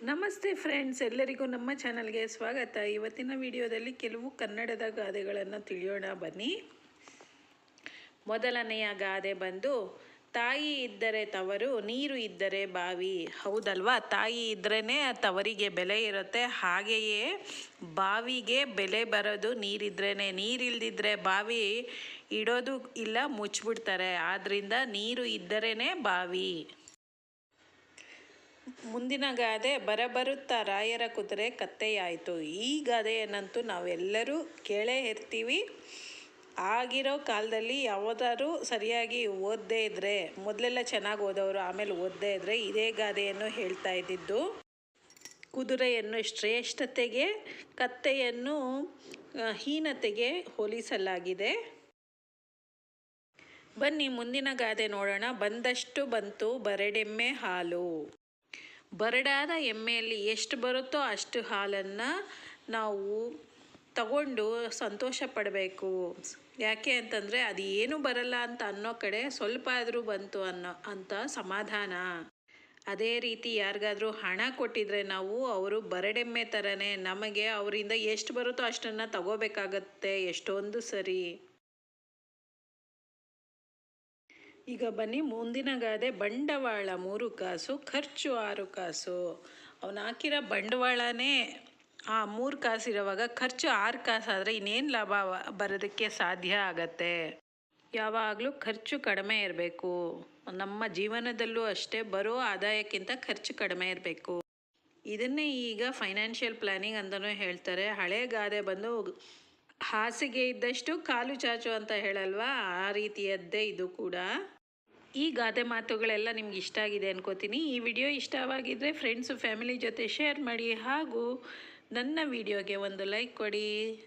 ನಮಸ್ತೆ ಫ್ರೆಂಡ್ಸ್, ಎಲ್ಲರಿಗೂ ನಮ್ಮ ಚಾನಲ್ಗೆ ಸ್ವಾಗತ. ಇವತ್ತಿನ ವಿಡಿಯೋದಲ್ಲಿ ಕೆಲವು ಕನ್ನಡದ ಗಾದೆಗಳನ್ನು ತಿಳಿಯೋಣ. ಬನ್ನಿ. ಮೊದಲನೆಯ ಗಾದೆ ಬಂದು, ತಾಯಿ ಇದ್ದರೆ ತವರು, ನೀರು ಇದ್ದರೆ ಬಾವಿ. ಹೌದಲ್ವಾ? ತಾಯಿ ಇದ್ರೇ ತವರಿಗೆ ಬೆಲೆ ಇರುತ್ತೆ. ಹಾಗೆಯೇ ಬಾವಿಗೆ ಬೆಲೆ ಬರೋದು ನೀರಿದ್ರೇ ನೀರಿಲ್ದಿದ್ರೆ ಬಾವಿ ಇಡೋದು ಇಲ್ಲ ಮುಚ್ಚಿಬಿಡ್ತಾರೆ ಆದ್ದರಿಂದ ನೀರು ಇದ್ದರೇ ಬಾವಿ. ಮುಂದಿನ ಗಾದೆ ಬರಬರುತ್ತಾ ರಾಯರ ಕುದುರೆ ಕತ್ತೆಯಾಯಿತು. ಈ ಗಾದೆಯನ್ನಂತೂ ನಾವೆಲ್ಲರೂ ಕೇಳೇ ಇರ್ತೀವಿ. ಆಗಿರೋ ಕಾಲದಲ್ಲಿ ಯಾವುದಾದ್ರೂ ಸರಿಯಾಗಿ ಓದದೇ ಇದ್ದರೆ ಮೊದಲೆಲ್ಲ ಚೆನ್ನಾಗಿ ಓದೋರು ಆಮೇಲೆ ಓದದೇ ಇದ್ದರೆ ಇದೇ ಗಾದೆಯನ್ನು ಹೇಳ್ತಾ ಇದ್ದಿದ್ದು. ಕುದುರೆಯನ್ನು ಶ್ರೇಷ್ಠತೆಗೆ, ಕತ್ತೆಯನ್ನು ಹೀನತೆಗೆ ಹೋಲಿಸಲಾಗಿದೆ. ಬನ್ನಿ ಮುಂದಿನ ಗಾದೆ ನೋಡೋಣ. ಬಂದಷ್ಟು ಬಂತು ಬರಡೆಮ್ಮೆ ಹಾಲು. ಬರಡಾದ ಎಮ್ಮೆಯಲ್ಲಿ ಎಷ್ಟು ಬರುತ್ತೋ ಅಷ್ಟು ಹಾಲನ್ನು ನಾವು ತಗೊಂಡು ಸಂತೋಷ ಪಡಬೇಕು. ಯಾಕೆ ಅಂತಂದರೆ ಅದು ಏನು ಬರಲ್ಲ ಅಂತ ಅನ್ನೋ ಕಡೆ ಸ್ವಲ್ಪ ಆದರೂ ಬಂತು ಅನ್ನೋ ಅಂತ ಸಮಾಧಾನ. ಅದೇ ರೀತಿ ಯಾರಿಗಾದರೂ ಹಣ ಕೊಟ್ಟಿದ್ರೆ ನಾವು ಅವರು ಬರಡೆಮ್ಮೆ ಥರನೇ ನಮಗೆ ಅವರಿಂದ ಎಷ್ಟು ಬರುತ್ತೋ ಅಷ್ಟನ್ನು ತಗೋಬೇಕಾಗತ್ತೆ ಎಷ್ಟೊಂದು ಸರಿ. ಈಗ ಬನ್ನಿ, ಮುಂದಿನ ಗಾದೆ ಬಂಡವಾಳ, ಮೂರು ಕಾಸು, ಖರ್ಚು ಆರು ಕಾಸು. ಅವನು ಹಾಕಿರೋ ಬಂಡವಾಳನೇ ಆ ಮೂರು ಕಾಸಿರುವಾಗ ಖರ್ಚು ಆರು ಕಾಸಾದರೆ ಇನ್ನೇನು ಲಾಭ ಬರೋದಕ್ಕೆ ಸಾಧ್ಯ ಆಗತ್ತೆ. ಯಾವಾಗಲೂ ಖರ್ಚು ಕಡಿಮೆ ಇರಬೇಕು. ನಮ್ಮ ಜೀವನದಲ್ಲೂ ಅಷ್ಟೇ ಬರೋ ಆದಾಯಕ್ಕಿಂತ ಖರ್ಚು ಕಡಿಮೆ ಇರಬೇಕು. ಇದನ್ನೇ ಈಗ ಫೈನಾನ್ಷಿಯಲ್ ಪ್ಲಾನಿಂಗ್ ಅಂತಲೂ ಹೇಳ್ತಾರೆ. ಹಳೆ ಗಾದೆ ಬಂದು ಹಾಸಿಗೆ ಇದ್ದಷ್ಟು ಕಾಲು ಚಾಚು ಅಂತ ಹೇಳಲ್ವಾ? ಆ ರೀತಿಯದ್ದೇ ಇದು ಕೂಡ. ಈ ಗಾದೆ ಮಾತುಗಳೆಲ್ಲ ನಿಮ್ಗೆ ಇಷ್ಟ ಆಗಿದೆ ಅನ್ಕೋತೀನಿ. ಈ ವಿಡಿಯೋ ಇಷ್ಟವಾಗಿದ್ದರೆ ಫ್ರೆಂಡ್ಸು ಫ್ಯಾಮಿಲಿ ಜೊತೆ ಶೇರ್ ಮಾಡಿ ಹಾಗೂ ನನ್ನ ವಿಡಿಯೋಗೆ ಒಂದು ಲೈಕ್ ಕೊಡಿ.